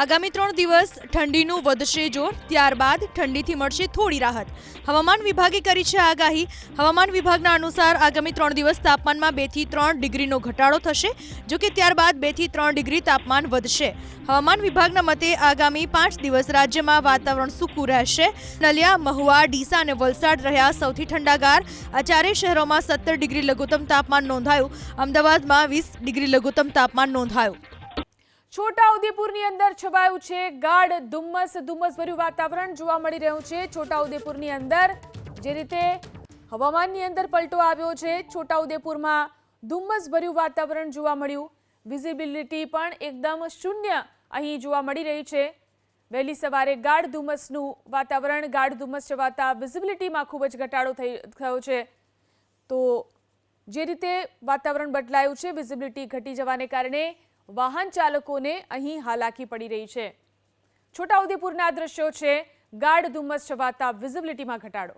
આગામી ત્રણ દિવસ ઠંડીનું વધશે જોર, ત્યારબાદ ઠંડીથી મળશે થોડી રાહત. હવામાન વિભાગે કરી છે આગાહી. હવામાન વિભાગના અનુસાર આગામી ત્રણ દિવસ તાપમાનમાં બેથી ત્રણ ડિગ્રીનો ઘટાડો થશે, જો કે ત્યારબાદ બેથી ત્રણ ડિગ્રી તાપમાન વધશે. હવામાન વિભાગના મતે આગામી પાંચ દિવસ રાજ્યમાં વાતાવરણ સૂકું રહેશે. નલિયા, મહુવા, ડીસા અને વલસાડ રહ્યા સૌથી ઠંડાગાર. આ ચારેય શહેરોમાં સત્તર ડિગ્રી લઘુત્તમ તાપમાન નોંધાયું. અમદાવાદમાં વીસ ડિગ્રી લઘુત્તમ તાપમાન નોંધાયું. છોટાઉદેપુરની અંદર છવાયું છે. ગાઢ, ધુમ્મસ, ધુમ્મસભર્યું વાતાવરણ જોવા મળી રહ્યું છે. છોટાઉદેપુરની અંદર જે રીતે હવામાનની અંદર પલટો આવ્યો છે, છોટાઉદેપુરમાં ધુમ્મસભર્યું વાતાવરણ જોવા મળ્યું. વિઝિબિલિટી પણ એકદમ શૂન્ય અહીં જોવા મળી રહી છે. વહેલી સવારે ગાઢ ધુમ્મસનું વાતાવરણ, ગાઢ ધુમ્મસ છવાતા વિઝિબિલિટીમાં ખૂબ જ ઘટાડો થઈ, થયો છે. તો જે રીતે વાતાવરણ બદલાયું છે, વિઝિબિલિટી ઘટી જવાને કારણે વાહન ચાલકોને અહીં હાલાકી પડી રહી છે. છોટાઉદેપુરના દ્રશ્યો છે. ગાઢ ધુમ્મસ છવાતા વિઝિબિલિટીમાં ઘટાડો.